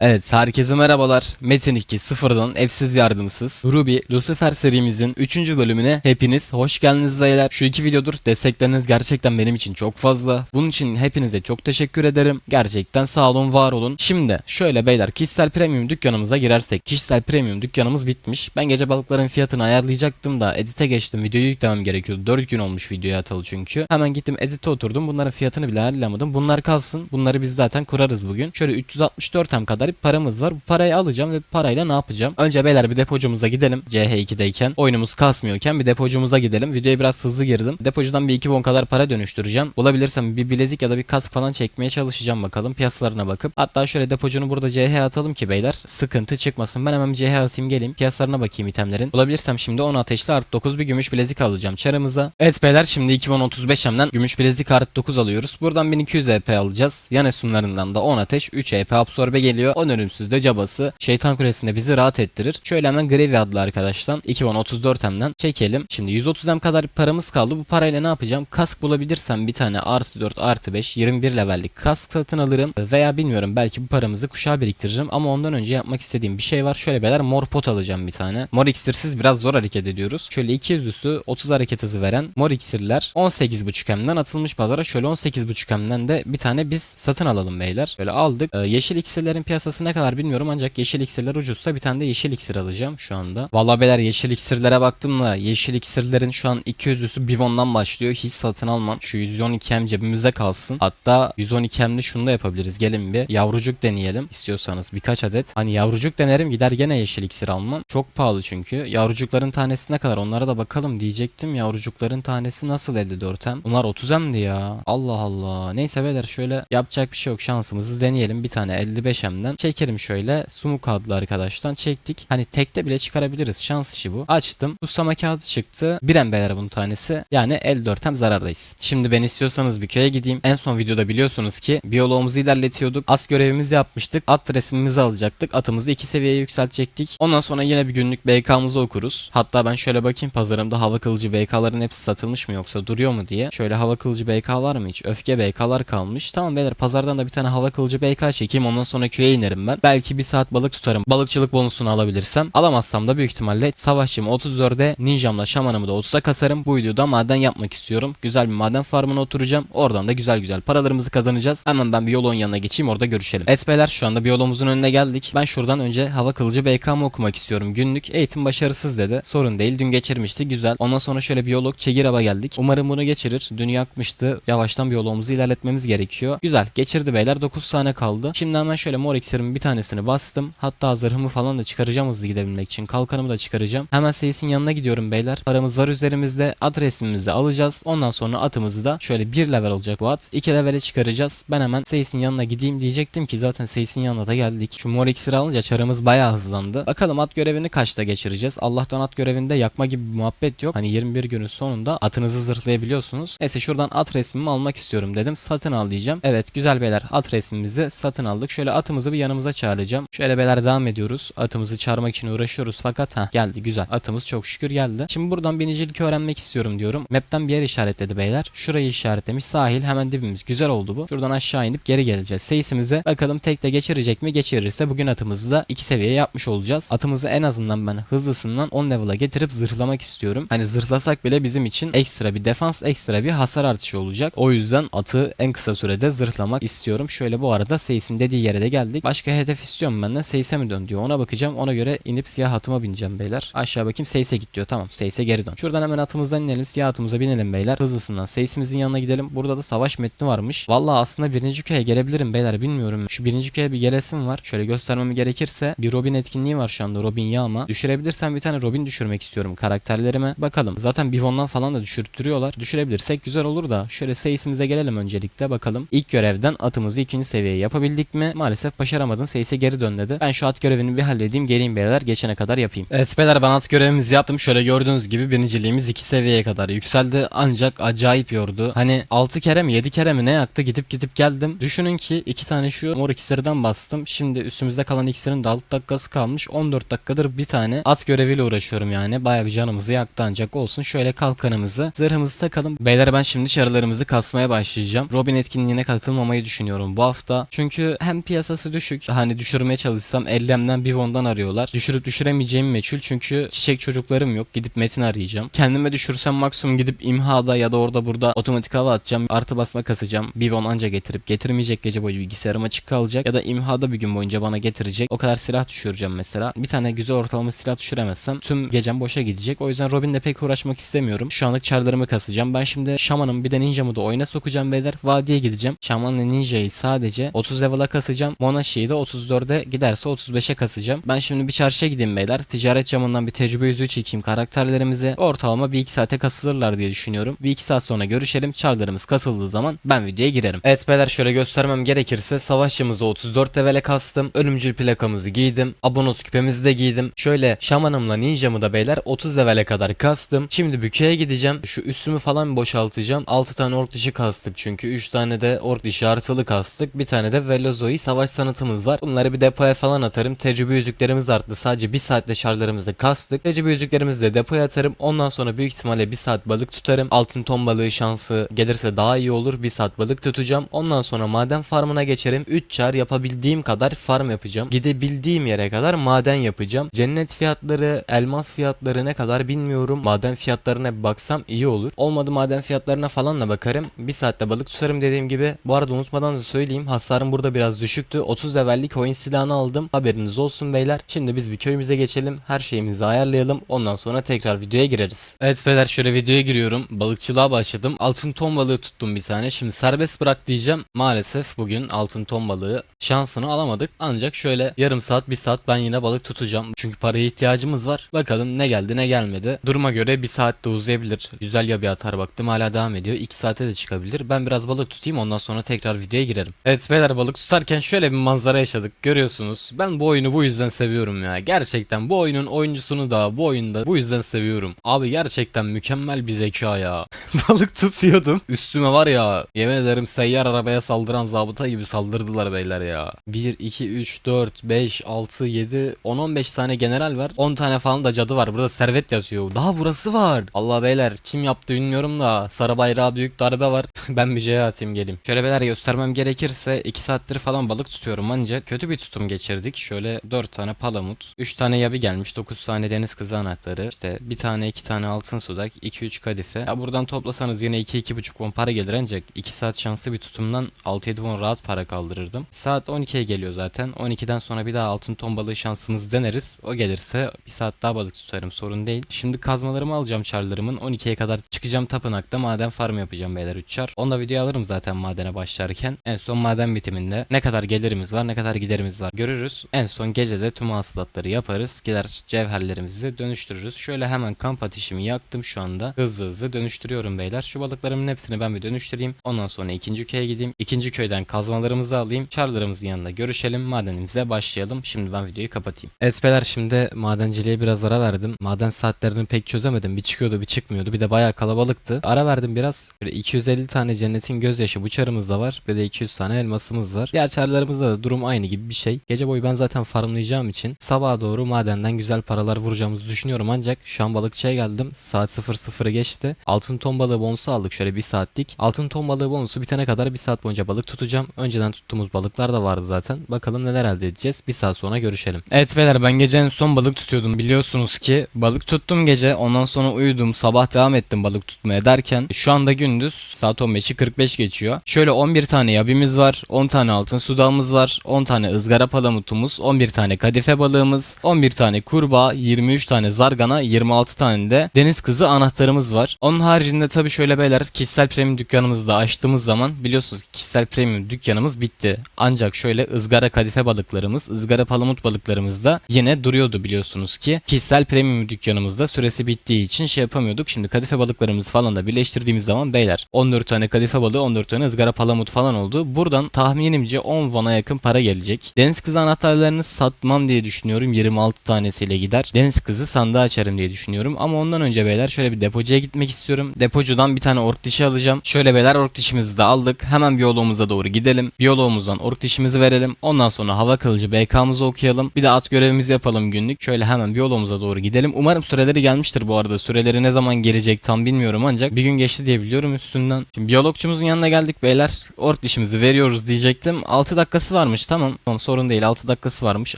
Evet herkese merhabalar. Metin 2 sıfırdan evsiz yardımsız Ruby Lucifer serimizin 3. bölümüne hepiniz hoş geldiniz beyler. Şu iki videodur destekleriniz gerçekten benim için çok fazla. Bunun için hepinize çok teşekkür ederim. Gerçekten sağ olun var olun. Şimdi şöyle beyler kişisel premium dükkanımıza girersek. Kişisel premium dükkanımız bitmiş. Ben gece balıkların fiyatını ayarlayacaktım da edite geçtim. Videoyu yüklemem gerekiyordu. 4 gün olmuş videoya atalı çünkü. Hemen gittim edite oturdum. Bunların fiyatını bile ayarlamadım. Bunlar kalsın. Bunları biz zaten kurarız bugün. Şöyle 364 hem kadar bir paramız var. Bu parayı alacağım ve parayla ne yapacağım? Önce beyler bir depocumuza gidelim. CH2'deyken. Oyunumuz kasmıyorken bir depocumuza gidelim. Videoya biraz hızlı girdim. Depocudan bir 2 won kadar para dönüştüreceğim. Bulabilirsem bir bilezik ya da bir kask falan çekmeye çalışacağım bakalım. Piyasalarına bakıp. Hatta şöyle depocunu burada CH atalım ki beyler. Sıkıntı çıkmasın. Ben hemen CH atayım geleyim. Piyasalarına bakayım itemlerin. Bulabilirsem şimdi 10 ateşli art 9 bir gümüş bilezik alacağım çarımıza. Evet beyler şimdi 2035 hemden gümüş bilezik art 9 alıyoruz. Buradan 1200 EP alacağız. Yan esunlarından da 10 ateş 3 EP absorbe geliyor. 10 ölümsüz de cabası. Şeytan kulesinde bizi rahat ettirir. Şöyle hemen Gravy adlı arkadaştan 2034 hemden çekelim. Şimdi 130 hem kadar paramız kaldı. Bu parayla ne yapacağım? Kask bulabilirsem bir tane artı 4 artı 5 21 levellik kask satın alırım. Veya bilmiyorum belki bu paramızı kuşağa biriktiririm. Ama ondan önce yapmak istediğim bir şey var. Şöyle beyler mor pot alacağım bir tane. Mor iksirsiz biraz zor hareket ediyoruz. Şöyle 200 üssü 30 hareket hızı veren mor iksirler 18.5 hemden atılmış pazara. Şöyle 18.5 hemden de bir tane biz satın alalım beyler. Böyle aldık. Ee, yeşil iksirlerin piyasası ne kadar bilmiyorum ancak yeşil iksirler ucuzsa bir tane de yeşil iksir alacağım şu anda. Vallahi beyler yeşil iksirlere baktım da yeşil iksirlerin şu an 200 üssü Bivon'dan başlıyor. Hiç satın almam. Şu 112 hem cebimizde kalsın. Hatta 112 hemde şunu da yapabiliriz. Gelin bir yavrucuk deneyelim istiyorsanız birkaç adet. Hani yavrucuk denerim gider gene yeşil iksir almam. Çok pahalı çünkü. Yavrucukların tanesi ne kadar onlara da bakalım diyecektim. Yavrucukların tanesi nasıl 54 hem? Bunlar 30 hemdi ya. Allah Allah. Neyse beyler şöyle yapacak bir şey yok. Şansımızı deneyelim. Bir tane 55 hemden. Çekelim şöyle. Sumuk adlı arkadaştan çektik. Hani tekte bile çıkarabiliriz. Şans işi bu. Açtım. Kutsama kağıdı çıktı. Bir hem beyler bunun tanesi. Yani 54 hem zarardayız. Şimdi ben istiyorsanız bir köye gideyim. En son videoda biliyorsunuz ki biyoloğumuzu ilerletiyorduk. As görevimizi yapmıştık. At resmimizi alacaktık. Atımızı iki seviyeye yükseltecektik. Ondan sonra yine bir günlük BK'mızı okuruz. Hatta ben şöyle bakayım pazarımda hava kılıcı BK'ların hepsi satılmış mı yoksa duruyor mu diye. Şöyle hava kılıcı BK var mı hiç? Öfke BK'lar kalmış. Tamam beyler pazardan da bir tane hava kılıcı BK çekeyim. Ondan sonra köye inerim ben. Belki bir saat balık tutarım. Balıkçılık bonusunu alabilirsem. Alamazsam da büyük ihtimalle savaşçımı 34'e ninjamla şamanımı da 30'a kasarım. Bu videoda maden yapmak istiyorum. Güzel bir maden farmına oturacağım. Oradan da güzel güzel paralarımızı kazanacağız. Hemen ben biyoloğun yanına geçeyim orada görüşelim. Evet şu anda biyoloğumuzun önüne geldik. Ben şuradan önce hava kılıcı BK'mı okumak istiyorum. Günlük eğitim başarısız dedi. Sorun değil dün geçirmişti güzel. Ondan sonra şöyle biyolog Çegirab'a geldik. Umarım bunu geçirir. Dün yakmıştı. Yavaştan biyoloğumuzu ilerletmemiz gerekiyor. Güzel geçirdi beyler 9 tane kaldı. Şimdi hemen şöyle mor iksirimin bir tanesini bastım. Hatta zırhımı falan da çıkaracağım hızlı gidebilmek için. Kalkanımı da çıkaracağım. Hemen Seyis'in yanına gidiyorum beyler. Paramız var üzerimizde. At resmimizi alacağız. Ondan sonra atımızı da şöyle bir level olacak bu at. 2 levele çıkaracağız. Ben hemen Seyis'in yanına gideyim diyecektim ki zaten Seyis'in yanına da geldik. Şu mor iksiri alınca çarımız bayağı hızlandı. Bakalım at görevini kaçta geçireceğiz. Allah'tan at görevinde yakma gibi bir muhabbet yok. Hani 21 günün sonunda atınızı zırhlayabiliyorsunuz. Neyse şuradan at resmimi almak istiyorum dedim. Satın al diyeceğim. Evet güzel beyler at resmimizi satın aldık. Şöyle atımızı bir yanımıza çağıracağım. Şöyle beyler devam ediyoruz. Atımızı çağırmak için uğraşıyoruz fakat ha geldi güzel. Atımız çok şükür geldi. Şimdi buradan binicilik öğrenmek istiyorum diyorum. Map'ten bir yer işaretledi beyler. Şurayı işaretlemiş. Sahil hemen dibimiz. Güzel oldu bu. Şuradan aşağı inip geri geleceğiz. Seyisimize bakalım tekte geçirecek mi? Geçirirse bugün atımızı da 2 seviye yapmış olacağız. Atımızı en azından ben hızlısından 10 level'a getirip zırhlamak istiyorum. Hani zırhlasak bile bizim için ekstra bir defans, ekstra bir hasar artışı olacak. O yüzden atı en kısa sürede zırhlamak istiyorum. Şöyle bu arada Seyis'in dediği yere de geldik. Başka hedef istiyorum benden. Seyis'e mi dön diyor. Ona bakacağım. Ona göre inip siyah atıma bineceğim beyler. Aşağı bakayım Seyis'e git diyor. Tamam Seyis'e geri dön. Şuradan hemen atımızdan inelim. Siyah atımıza binelim beyler. Hızlısından Seyis'imizin yanına gidelim. Burada da savaş metni varmış. Vallahi aslında birinci köye gelebilirim beyler. Bilmiyorum. Şu birinci köye bir gelesim var. Şöyle göstermem gerekirse bir Robin etkinliği var şu anda. Robin yağma. Düşürebilirsem bir tane Robin düşürmek istiyorum karakterlerime. Bakalım. Zaten Bivon'dan falan da düşürtüyorlar. Düşürebilirsek güzel olur da. Şöyle Seyis'imize gelelim öncelikle bakalım. İlk görevden atımızı ikinci seviyeye yapabildik mi? Maalesef başaramadın. Seyis'e geri dön dedi. Ben şu at görevini bir halledeyim. Geleyim beyler. Geçene kadar yapayım. Evet beyler ben at görevimizi yaptım. Şöyle gördüğünüz gibi birinciliğimiz iki seviyeye kadar yükseldi. Ancak acayip yordu. Hani 6 kere mi 7 kere mi ne yaktı gidip gidip geldim. Düşünün ki iki tane şu mor iksirden bastım. Şimdi üstümüzde kalan iksirin de 6 dakikası kalmış. 14 dakikadır bir tane at göreviyle uğraşıyorum yani. Baya bir canımızı yaktı ancak olsun. Şöyle kalkanımızı zırhımızı takalım. Beyler ben şimdi çarılarımızı kasmaya başlayacağım. Robin etkinliğine katılmamayı düşünüyorum bu hafta. Çünkü hem piyasası düşük düşük. Hani düşürmeye çalışsam ellemden bir vondan arıyorlar. Düşürüp düşüremeyeceğim meçhul çünkü çiçek çocuklarım yok. Gidip metin arayacağım. Kendime düşürsem maksimum gidip imhada ya da orada burada otomatik hava atacağım. Artı basma kasacağım. Bir von anca getirip getirmeyecek gece boyu bilgisayarım açık kalacak. Ya da imhada bir gün boyunca bana getirecek. O kadar silah düşüreceğim mesela. Bir tane güzel ortalama silah düşüremezsem tüm gecem boşa gidecek. O yüzden Robin'le pek uğraşmak istemiyorum. Şu anlık çarlarımı kasacağım. Ben şimdi Şaman'ım bir de Ninja'mı da oyuna sokacağım beyler. Vadiye gideceğim. Şaman'la Ninja'yı sadece 30 level'a kasacağım. Monashi'yi de 34'e giderse 35'e kasacağım. Ben şimdi bir çarşıya gideyim beyler. Ticaret camından bir tecrübe yüzüğü çekeyim karakterlerimize. Ortalama bir iki saate kasılırlar diye düşünüyorum. Bir iki saat sonra görüşelim. Çarlarımız kasıldığı zaman ben videoya girerim. Evet beyler şöyle göstermem gerekirse savaşçımızı 34 levele kastım. Ölümcül plakamızı giydim. Abonos küpemizi de giydim. Şöyle şamanımla ninjamı da beyler 30 levele kadar kastım. Şimdi bükeye gideceğim. Şu üstümü falan boşaltacağım. 6 tane ork dişi kastık çünkü. 3 tane de ork dişi artılı kastık. Bir tane de Velozoi savaş sanatımız var. Bunları bir depoya falan atarım. Tecrübe yüzüklerimiz arttı. Sadece bir saatte şarlarımızı kastık. Tecrübe yüzüklerimizi de depoya atarım. Ondan sonra büyük ihtimalle bir saat balık tutarım. Altın ton balığı şansı gelirse daha iyi olur. Bir saat balık tutacağım. Ondan sonra maden farmına geçerim. 3 çar yapabildiğim kadar farm yapacağım. Gidebildiğim yere kadar maden yapacağım. Cennet fiyatları, elmas fiyatları ne kadar bilmiyorum. Maden fiyatlarına bir baksam iyi olur. Olmadı maden fiyatlarına falan da bakarım. Bir saatte balık tutarım dediğim gibi. Bu arada unutmadan da söyleyeyim. Hasarım burada biraz düşüktü. 30 levellik oyun silahını aldım. Haberiniz olsun beyler. Şimdi biz bir köyümüze geçelim. Her şeyimizi ayarlayalım. Ondan sonra tekrar videoya gireriz. Evet beyler şöyle videoya giriyorum. Balıkçılığa başladım. Altın ton balığı tuttum bir tane. Şimdi serbest bırak diyeceğim. Maalesef bugün altın ton balığı şansını alamadık. Ancak şöyle yarım saat bir saat ben yine balık tutacağım. Çünkü paraya ihtiyacımız var. Bakalım ne geldi ne gelmedi. Duruma göre bir saat de uzayabilir. Güzel ya bir atar baktım hala devam ediyor. 2 saate de çıkabilir. Ben biraz balık tutayım ondan sonra tekrar videoya girerim. Evet beyler balık tutarken şöyle bir manzara yaşadık. Görüyorsunuz. Ben bu oyunu bu yüzden seviyorum ya. Gerçekten bu oyunun oyuncusunu da bu oyunda bu yüzden seviyorum. Abi gerçekten mükemmel bir zeka ya. balık tutuyordum. Üstüme var ya yemin ederim seyyar arabaya saldıran zabıta gibi saldırdılar beyler ya. 1, 2, 3, 4, 5, 6, 7, 10, 15 tane general var. 10 tane falan da cadı var. Burada servet yazıyor. Daha burası var. Allah beyler kim yaptı bilmiyorum da sarı bayrağı büyük darbe var. ben bir C'ye atayım geleyim. Şöyle beyler göstermem gerekirse 2 saattir falan balık tutuyorum ancak kötü bir tutum geçirdik. Şöyle 4 tane palamut, 3 tane yabi gelmiş, 9 tane deniz kızı anahtarı, işte bir tane 2 tane altın sudak, 2-3 kadife. Ya buradan toplasanız yine 2-2,5 won para gelir ancak 2 saat şanslı bir tutumdan 6-7 won rahat para kaldırırdım. Saat 12'ye geliyor zaten. 12'den sonra bir daha altın ton balığı şansımız deneriz. O gelirse bir saat daha balık tutarım sorun değil. Şimdi kazmalarımı alacağım çarlarımın. 12'ye kadar çıkacağım tapınakta maden farm yapacağım beyler 3 çar. Onda video alırım zaten madene başlarken. En son maden bitiminde ne kadar gelirimiz var ne kadar giderimiz var görürüz. En son gecede tüm hasılatları yaparız. Gider cevherlerimizi dönüştürürüz. Şöyle hemen kamp ateşimi yaktım şu anda. Hızlı hızlı dönüştürüyorum beyler. Şu balıklarımın hepsini ben bir dönüştüreyim. Ondan sonra ikinci köye gideyim. İkinci köyden kazmalarımızı alayım. Çarlarımızın yanında görüşelim. Madenimize başlayalım. Şimdi ben videoyu kapatayım. Evet beyler şimdi madenciliğe biraz ara verdim. Maden saatlerini pek çözemedim. Bir çıkıyordu bir çıkmıyordu. Bir de bayağı kalabalıktı. Ara verdim biraz. Böyle 250 tane cennetin gözyaşı bıçarımız da var. Ve de 200 tane elmasımız var. Diğer çarlarımızda da durum aynı gibi bir şey. Gece boyu ben zaten farmlayacağım için sabaha doğru madenden güzel paralar vuracağımızı düşünüyorum. Ancak şu an balıkçıya geldim. Saat 00'ı geçti. Altın ton balığı bonusu aldık şöyle bir saatlik. Altın ton balığı bonusu bitene kadar bir saat boyunca balık tutacağım. Önceden tuttuğumuz balıklar da vardı zaten. Bakalım neler elde edeceğiz. Bir saat sonra görüşelim. Evet beyler ben gece en son balık tutuyordum. Biliyorsunuz ki balık tuttum gece. Ondan sonra uyudum. Sabah devam ettim balık tutmaya derken şu anda gündüz saat 15'i 45 geçiyor. Şöyle 11 tane yabimiz var. 10 tane altın sudağımız var. 10 tane ızgara palamutumuz. 11 tane kadife balığımız. 11 tane kurbağa. 23 tane zargana. 26 tane de deniz kızı anahtarımız var. Onun haricinde tabii şöyle beyler kişisel premium dükkanımızı da açtığımız zaman biliyorsunuz ki kişisel premium dükkanımız bitti. Ancak şöyle ızgara kadife balıklarımız, ızgara palamut balıklarımız da yine duruyordu biliyorsunuz ki. Kişisel premium dükkanımızda süresi bittiği için şey yapamıyorduk. Şimdi kadife balıklarımız falan da birleştirdiğimiz zaman beyler 14 tane kadife balığı 14 tane ızgara palamut falan oldu. Buradan tahminimce 10 vana yakın para gelecek. Deniz kızı anahtarlarını satmam diye düşünüyorum. 26 tanesiyle gider. Deniz kızı sandığı açarım diye düşünüyorum. Ama ondan önce beyler şöyle bir depocuya gitmek istiyorum. Depocudan bir tane ork dişi alacağım. Şöyle beyler ork dişimizi de aldık. Hemen biyoloğumuza doğru gidelim. Biyoloğumuzdan ork dişimizi verelim. Ondan sonra hava kılıcı BK'mızı okuyalım. Bir de at görevimizi yapalım günlük. Şöyle hemen biyoloğumuza doğru gidelim. Umarım süreleri gelmiştir bu arada. Süreleri ne zaman gelecek tam bilmiyorum ancak bir gün geçti diye biliyorum üstünden. Şimdi biyologçumuzun yanına geldik beyler. Ork dişimizi veriyoruz diyecektim. 6 dakikası varmış varmış tamam. Tamam sorun değil 6 dakikası varmış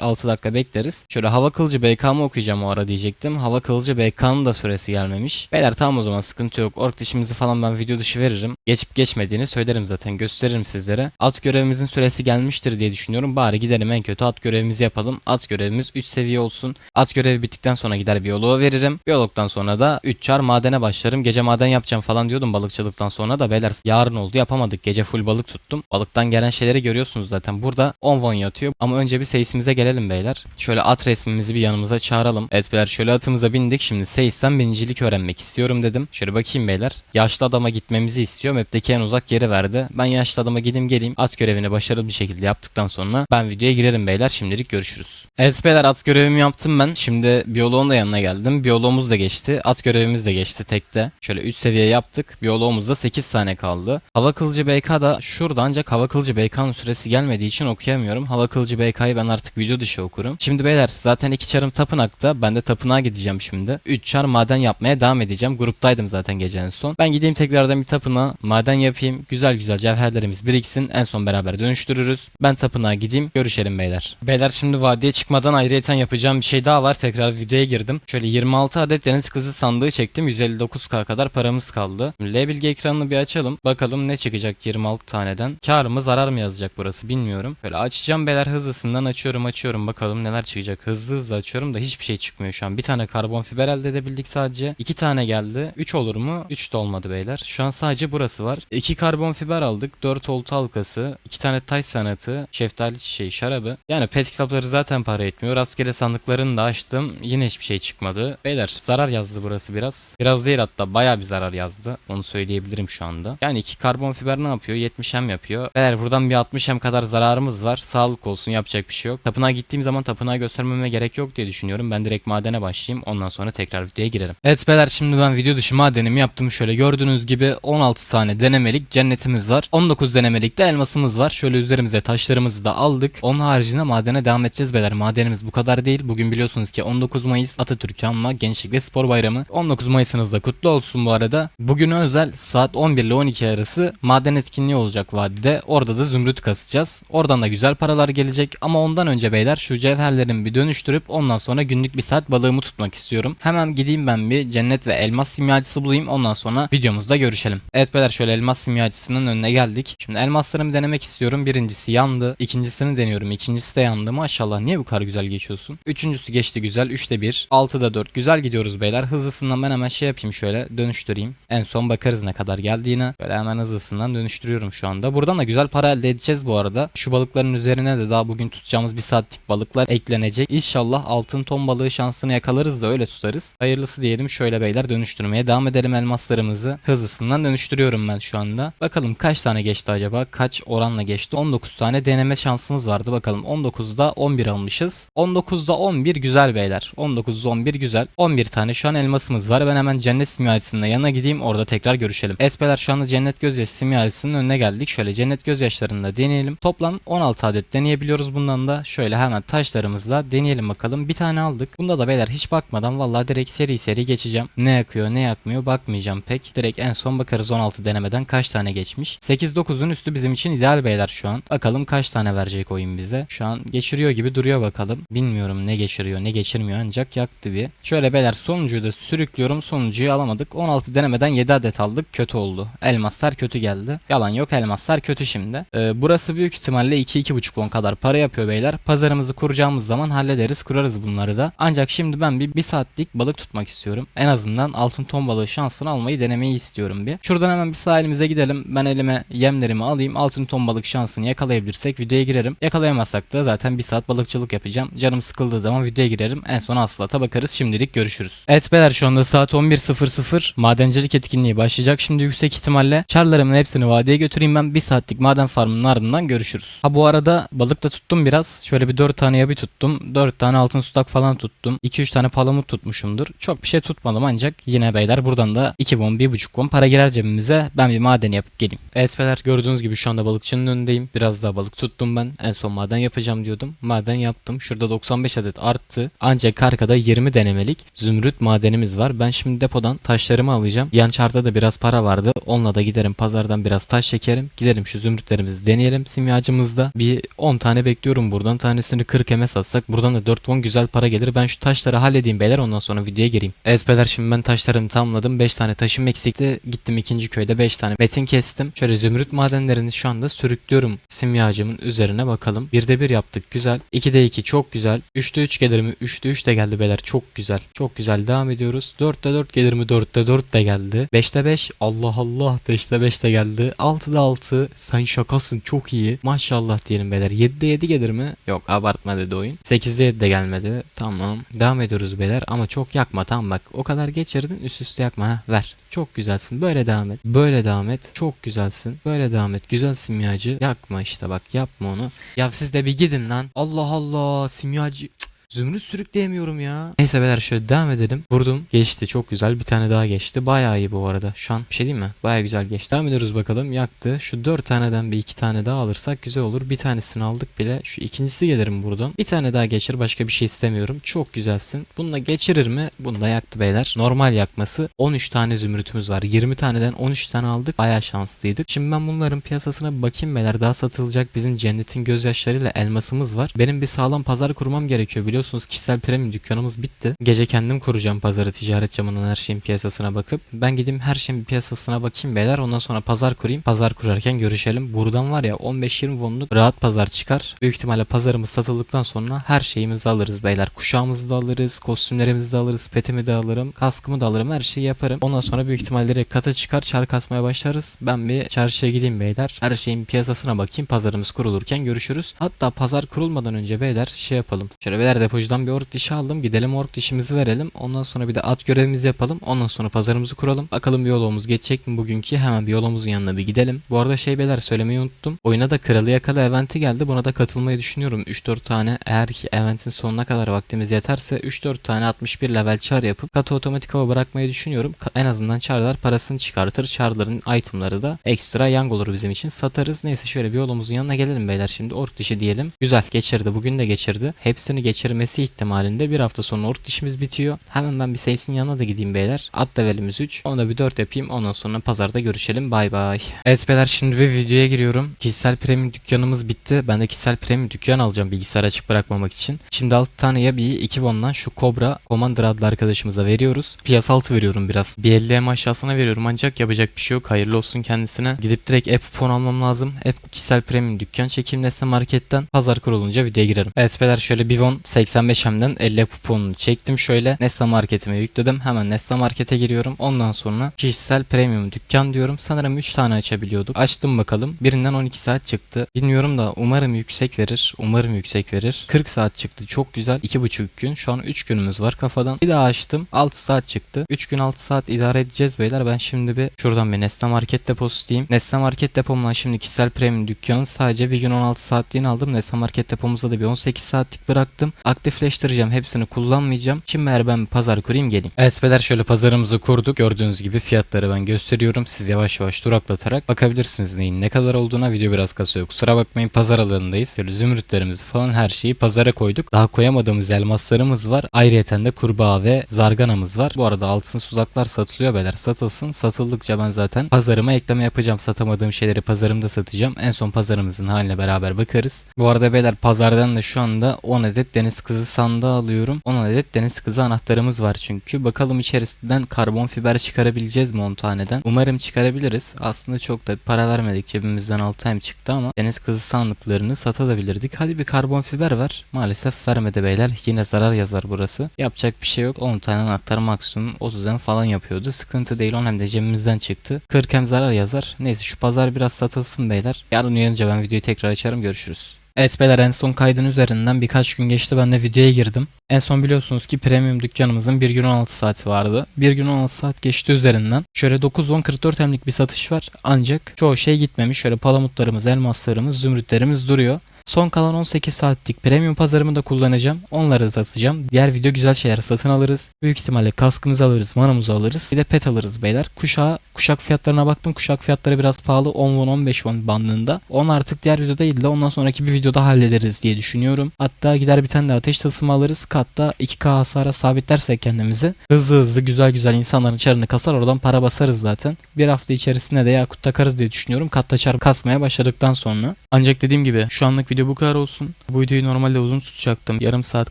6 dakika bekleriz. Şöyle hava kılıcı BK'mı okuyacağım o ara diyecektim. Hava kılıcı BK'nın da süresi gelmemiş. Beyler tamam o zaman sıkıntı yok. Ork dişimizi falan ben video dışı veririm. Geçip geçmediğini söylerim zaten gösteririm sizlere. At görevimizin süresi gelmiştir diye düşünüyorum. Bari gidelim en kötü at görevimizi yapalım. At görevimiz 3 seviye olsun. At görevi bittikten sonra gider biyoloğa veririm. Biyologdan sonra da 3 çar madene başlarım. Gece maden yapacağım falan diyordum balıkçılıktan sonra da beyler yarın oldu yapamadık. Gece full balık tuttum. Balıktan gelen şeyleri görüyorsunuz zaten. Burada 10 won yatıyor. Ama önce bir seyisimize gelelim beyler. Şöyle at resmimizi bir yanımıza çağıralım. Evet beyler şöyle atımıza bindik. Şimdi seyisten binicilik öğrenmek istiyorum dedim. Şöyle bakayım beyler. Yaşlı adama gitmemizi istiyor. Map'teki en uzak yeri verdi. Ben yaşlı adama gideyim geleyim. At görevini başarılı bir şekilde yaptıktan sonra ben videoya girerim beyler. Şimdilik görüşürüz. Evet beyler at görevimi yaptım ben. Şimdi biyoloğun da yanına geldim. Biyoloğumuz da geçti. At görevimiz de geçti tekte. Şöyle 3 seviye yaptık. Biyoloğumuzda 8 tane kaldı. Hava kılıcı BK da şurada ancak hava kılıcı BK'nın süresi gelmediği için okuyamıyorum. Hava kılıcı BK'yı ben artık video dışı okurum. Şimdi beyler zaten iki çarım tapınakta. Ben de tapınağa gideceğim şimdi. 3 çar maden yapmaya devam edeceğim. Gruptaydım zaten gecenin son. Ben gideyim tekrardan bir tapınağa maden yapayım. Güzel güzel cevherlerimiz biriksin. En son beraber dönüştürürüz. Ben tapınağa gideyim. Görüşelim beyler. Beyler şimdi vadiye çıkmadan ayrıyeten yapacağım bir şey daha var. Tekrar videoya girdim. Şöyle 26 adet deniz kızı sandığı çektim. 159k kadar paramız kaldı. L bilgi ekranını bir açalım. Bakalım ne çıkacak 26 taneden. Kar mı zarar mı yazacak burası bilmiyorum. Böyle açacağım beyler hızlısından açıyorum açıyorum. Bakalım neler çıkacak. Hızlı hızlı açıyorum da hiçbir şey çıkmıyor şu an. Bir tane karbon fiber elde edebildik sadece. İki tane geldi. 3 olur mu? 3 de olmadı beyler. Şu an sadece burası var. 2 karbon fiber aldık. 4 olta halkası. 2 tane taş sanatı. Şeftali çiçeği şarabı. Yani pet kitapları zaten para etmiyor. Rastgele sandıklarını da açtım. Yine hiçbir şey çıkmadı. Beyler zarar yazdı burası biraz. Biraz değil hatta bayağı bir zarar yazdı. Onu söyleyebilirim şu anda. Yani 2 karbon fiber ne yapıyor? 70 hem yapıyor. Eğer buradan bir 60 hem kadar zararımız var. Sağlık olsun yapacak bir şey yok. Tapınağa gittiğim zaman tapınağı göstermeme gerek yok diye düşünüyorum. Ben direkt madene başlayayım. Ondan sonra tekrar videoya girerim. Evet beyler şimdi ben video dışı madenimi yaptım. Şöyle gördüğünüz gibi 16 tane denemelik cennetimiz var. 19 denemelik de elmasımız var. Şöyle üzerimize taşlarımızı da aldık. Onun haricinde madene devam edeceğiz beyler. Madenimiz bu kadar değil. Bugün biliyorsunuz ki 19 Mayıs Atatürk Anma Gençlik ve Spor Bayramı. 19 Mayıs'ınız da kutlu olsun bu arada. Bugün özel saat 11 ile 12 arası maden etkinliği olacak vadide. Orada da zümrüt kasacağız. Oradan da güzel paralar gelecek ama ondan önce beyler şu cevherlerimi bir dönüştürüp ondan sonra günlük bir saat balığımı tutmak istiyorum. Hemen gideyim ben bir cennet ve elmas simyacısı bulayım ondan sonra videomuzda görüşelim. Evet beyler şöyle elmas simyacısının önüne geldik. Şimdi elmaslarımı denemek istiyorum. Birincisi yandı. İkincisini deniyorum. İkincisi de yandı. Maşallah niye bu kadar güzel geçiyorsun? Üçüncüsü geçti güzel. Üçte bir. Altıda dört. Güzel gidiyoruz beyler. Hızlısından ben hemen şey yapayım şöyle dönüştüreyim. En son bakarız ne kadar geldiğine. Böyle hemen hızlısından dönüştürüyorum şu anda. Buradan da güzel para elde edeceğiz bu arada. Şu balıkların üzerine de daha bugün tutacağımız bir saatlik balıklar eklenecek. İnşallah altın ton balığı şansını yakalarız da öyle tutarız. Hayırlısı diyelim şöyle beyler dönüştürmeye devam edelim elmaslarımızı. Hızlısından dönüştürüyorum ben şu anda. Bakalım kaç tane geçti acaba? Kaç oranla geçti? 19 tane deneme şansımız vardı. Bakalım 19'da 11 almışız. 19'da 11 güzel beyler. 19'da 11 güzel. 11 tane şu an elmasımız var. Ben hemen cennet simyacısının yanına gideyim. Orada tekrar görüşelim. Evet şu anda cennet gözyaşı simyacısının önüne geldik. Şöyle cennet gözyaşlarını da deneyelim. Toplam 16 adet deneyebiliyoruz bundan da. Şöyle hemen taşlarımızla deneyelim bakalım. Bir tane aldık. Bunda da beyler hiç bakmadan vallahi direkt seri seri geçeceğim. Ne yakıyor ne yakmıyor bakmayacağım pek. Direkt en son bakarız 16 denemeden kaç tane geçmiş. 8-9'un üstü bizim için ideal beyler şu an. Bakalım kaç tane verecek oyun bize. Şu an geçiriyor gibi duruyor bakalım. Bilmiyorum ne geçiriyor ne geçirmiyor ancak yaktı bir. Şöyle beyler sonuncuyu da sürüklüyorum. Sonuncuyu alamadık. 16 denemeden 7 adet aldık. Kötü oldu. Elmaslar kötü geldi. Yalan yok elmaslar kötü şimdi. Ee, burası büyük ihtimalle 2-2,5 won kadar para yapıyor beyler. Pazarımızı kuracağımız zaman hallederiz kurarız bunları da. Ancak şimdi ben bir, bir saatlik balık tutmak istiyorum. En azından altın ton balığı şansını almayı denemeyi istiyorum bir. Şuradan hemen bir sahilimize gidelim. Ben elime yemlerimi alayım. Altın ton balık şansını yakalayabilirsek videoya girerim. Yakalayamazsak da zaten bir saat balıkçılık yapacağım. Canım sıkıldığı zaman videoya girerim. En son aslata bakarız. Şimdilik görüşürüz. Evet beyler şu anda saat 11.00. Madencilik etkinliği başlayacak. Şimdi yüksek ihtimalle çarlarımın hepsini vadeye götüreyim ben. Bir saatlik maden farmının ardından görüşürüz. Ha bu arada balık da tuttum biraz. Şöyle bir 4 tane yabi tuttum. 4 tane altın sudak falan tuttum. 2-3 tane palamut tutmuşumdur. Çok bir şey tutmadım ancak yine beyler buradan da 2 won 1.5 won para girer cebimize. Ben bir maden yapıp geleyim. Evet gördüğünüz gibi şu anda balıkçının önündeyim. Biraz daha balık tuttum ben. En son maden yapacağım diyordum. Maden yaptım. Şurada 95 adet arttı. Ancak arkada 20 denemelik zümrüt madenimiz var. Ben şimdi depodan taşlarımı alacağım. Yan çarda da biraz para vardı. Onunla da giderim pazardan biraz taş çekerim. Gidelim şu zümrütlerimizi deneyelim simyacımızda. Anda bir 10 tane bekliyorum buradan. Tanesini 40 eme satsak buradan da 4 won güzel para gelir. Ben şu taşları halledeyim beyler ondan sonra videoya gireyim. Evet şimdi ben taşlarımı tamamladım. 5 tane taşım eksikti. Gittim ikinci köyde 5 tane metin kestim. Şöyle zümrüt madenlerini şu anda sürüklüyorum simyacımın üzerine bakalım. 1'de 1 yaptık güzel. 2'de 2 çok güzel. 3'te 3 gelir mi? 3'te 3 de geldi beyler çok güzel. Çok güzel devam ediyoruz. 4'te 4 gelir mi? 4'te 4 de geldi. 5'te 5 Allah Allah 5'te 5 de geldi. 6'da 6 sen şakasın çok iyi. Maşallah diyelim beyler. 7'de 7 gelir mi? Yok abartma dedi oyun. 8'de 7 de gelmedi. Tamam. Devam ediyoruz beyler ama çok yakma tamam bak. O kadar geçirdin üst üste yakma ha. Ver. Çok güzelsin. Böyle devam et. Böyle devam et. Çok güzelsin. Böyle devam et. Güzel simyacı. Yakma işte bak yapma onu. Ya siz de bir gidin lan. Allah Allah simyacı. Cık. Zümrüt sürükleyemiyorum ya. Neyse beyler şöyle devam edelim. Vurdum. Geçti çok güzel. Bir tane daha geçti. Bayağı iyi bu arada. Şu an bir şey diyeyim mi? Bayağı güzel geçti. Devam ediyoruz bakalım. Yaktı. Şu dört taneden bir iki tane daha alırsak güzel olur. Bir tanesini aldık bile. Şu ikincisi gelirim buradan. Bir tane daha geçir. Başka bir şey istemiyorum. Çok güzelsin. Bununla geçirir mi? Bunu da yaktı beyler. Normal yakması. 13 tane zümrütümüz var. 20 taneden 13 tane aldık. Bayağı şanslıydık. Şimdi ben bunların piyasasına bir bakayım beyler. Daha satılacak bizim cennetin gözyaşlarıyla elmasımız var. Benim bir sağlam pazar kurmam gerekiyor. Biliyorsunuz kişisel premium dükkanımız bitti. Gece kendim kuracağım pazarı ticaret camından her şeyin piyasasına bakıp. Ben gideyim her şeyin piyasasına bakayım beyler. Ondan sonra pazar kurayım. Pazar kurarken görüşelim. Buradan var ya 15-20 wonluk rahat pazar çıkar. Büyük ihtimalle pazarımız satıldıktan sonra her şeyimizi alırız beyler. Kuşağımızı da alırız. Kostümlerimizi de alırız. Petimi de alırım. Kaskımı da alırım. Her şeyi yaparım. Ondan sonra büyük ihtimalle direkt kata çıkar. Çar kasmaya başlarız. Ben bir çarşıya gideyim beyler. Her şeyin piyasasına bakayım. Pazarımız kurulurken görüşürüz. Hatta pazar kurulmadan önce beyler şey yapalım. Şöyle beyler depocudan bir ork dişi aldım. Gidelim ork dişimizi verelim. Ondan sonra bir de at görevimizi yapalım. Ondan sonra pazarımızı kuralım. Bakalım bir yolumuz geçecek mi bugünkü? Hemen bir yolumuzun yanına bir gidelim. Bu arada şey beyler söylemeyi unuttum. Oyuna da kralı yakala eventi geldi. Buna da katılmayı düşünüyorum. 3-4 tane eğer ki eventin sonuna kadar vaktimiz yeterse 3-4 tane 61 level çar yapıp katı otomatik hava bırakmayı düşünüyorum. En azından çarlar parasını çıkartır. Çarların itemları da ekstra yang olur bizim için. Satarız. Neyse şöyle bir yolumuzun yanına gelelim beyler şimdi. Ork dişi diyelim. Güzel geçirdi. Bugün de geçirdi. Hepsini gelmesi ihtimalinde bir hafta sonra ort dişimiz bitiyor. Hemen ben bir Saints'in yanına da gideyim beyler. At levelimiz 3. Onu bir 4 yapayım. Ondan sonra pazarda görüşelim. Bay bay. Evet beyler şimdi bir videoya giriyorum. Kişisel premium dükkanımız bitti. Ben de kişisel premium dükkan alacağım bilgisayar açık bırakmamak için. Şimdi 6 tane ya bir 2 vondan şu Cobra Commander adlı arkadaşımıza veriyoruz. Piyasa altı veriyorum biraz. Bir 50 aşağısına veriyorum ancak yapacak bir şey yok. Hayırlı olsun kendisine. Gidip direkt app kupon almam lazım. App kişisel premium dükkan çekim nesne marketten. Pazar kurulunca videoya girerim. Evet beyler şöyle bir von 80 85M'den 50 kuponunu çektim şöyle. Nesla marketime yükledim. Hemen Nesla markete giriyorum. Ondan sonra kişisel premium dükkan diyorum. Sanırım 3 tane açabiliyorduk. Açtım bakalım. Birinden 12 saat çıktı. Bilmiyorum da umarım yüksek verir. Umarım yüksek verir. 40 saat çıktı. Çok güzel. 2,5 gün. Şu an 3 günümüz var kafadan. Bir daha açtım. 6 saat çıktı. 3 gün 6 saat idare edeceğiz beyler. Ben şimdi bir şuradan bir Nesla market deposu diyeyim. Nesla market depomdan şimdi kişisel premium dükkanı sadece bir gün 16 saatliğini aldım. Nesla market depomuzda da bir 18 saatlik bıraktım. Ak Aktifleştireceğim. Hepsini kullanmayacağım. Şimdi eğer ben bir pazar kurayım geleyim. Evet beyler şöyle pazarımızı kurduk. Gördüğünüz gibi fiyatları ben gösteriyorum. Siz yavaş yavaş duraklatarak bakabilirsiniz neyin ne kadar olduğuna. Video biraz kasıyor. Kusura bakmayın pazar alanındayız. Böyle zümrütlerimizi falan her şeyi pazara koyduk. Daha koyamadığımız elmaslarımız var. Ayrıyeten de kurbağa ve zarganamız var. Bu arada altın suzaklar satılıyor beyler. Satılsın. Satıldıkça ben zaten pazarıma ekleme yapacağım. Satamadığım şeyleri pazarımda satacağım. En son pazarımızın haline beraber bakarız. Bu arada beyler pazardan da şu anda 10 adet deniz kızı sandığı alıyorum. 10 adet deniz kızı anahtarımız var çünkü. Bakalım içerisinden karbon fiber çıkarabileceğiz mi 10 taneden? Umarım çıkarabiliriz. Aslında çok da para vermedik. Cebimizden 6 hem çıktı ama deniz kızı sandıklarını satabilirdik. Hadi bir karbon fiber ver. Maalesef vermedi beyler. Yine zarar yazar burası. Yapacak bir şey yok. 10 tane anahtar maksimum 30 hem falan yapıyordu. Sıkıntı değil. 10 hem de cebimizden çıktı. 40 hem zarar yazar. Neyse şu pazar biraz satılsın beyler. Yarın uyanınca ben videoyu tekrar açarım. Görüşürüz. Evet beyler en son kaydın üzerinden birkaç gün geçti ben de videoya girdim. En son biliyorsunuz ki premium dükkanımızın 1 gün 16 saati vardı. 1 gün 16 saat geçti üzerinden. Şöyle 9-10-44 emlik bir satış var. Ancak çoğu şey gitmemiş. Şöyle palamutlarımız, elmaslarımız, zümrütlerimiz duruyor. Son kalan 18 saatlik premium pazarımı da kullanacağım. Onları da satacağım. Diğer video güzel şeyler satın alırız. Büyük ihtimalle kaskımızı alırız, manamızı alırız. Bir de pet alırız beyler. Kuşağı, kuşak fiyatlarına baktım. Kuşak fiyatları biraz pahalı. 10 won 15 won bandında. Onu artık diğer videoda değil de ondan sonraki bir videoda hallederiz diye düşünüyorum. Hatta gider bir tane de ateş tasımı alırız. Katta 2K hasara sabitlersek kendimizi. Hızlı hızlı güzel güzel insanların çarını kasar oradan para basarız zaten. Bir hafta içerisinde de yakut takarız diye düşünüyorum. Katta çar kasmaya başladıktan sonra. Ancak dediğim gibi şu anlık video bu kadar olsun. Bu videoyu normalde uzun tutacaktım. Yarım saat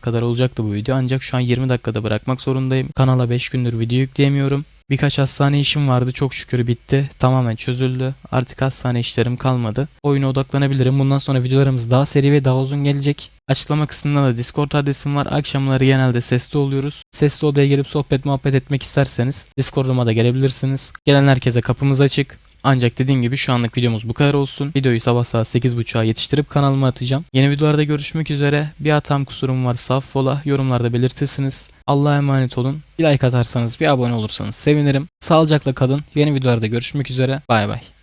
kadar olacaktı bu video. Ancak şu an 20 dakikada bırakmak zorundayım. Kanala 5 gündür video yükleyemiyorum. Birkaç hastane işim vardı çok şükür bitti. Tamamen çözüldü. Artık hastane işlerim kalmadı. Oyuna odaklanabilirim. Bundan sonra videolarımız daha seri ve daha uzun gelecek. Açıklama kısmında da Discord adresim var. Akşamları genelde sesli oluyoruz. Sesli odaya gelip sohbet muhabbet etmek isterseniz Discord'uma da gelebilirsiniz. Gelen herkese kapımız açık. Ancak dediğim gibi şu anlık videomuz bu kadar olsun. Videoyu sabah saat 8.30'a yetiştirip kanalıma atacağım. Yeni videolarda görüşmek üzere. Bir hatam kusurum varsa affola. Yorumlarda belirtirsiniz. Allah'a emanet olun. Bir like atarsanız bir abone olursanız sevinirim. Sağlıcakla kalın. Yeni videolarda görüşmek üzere. Bay bay.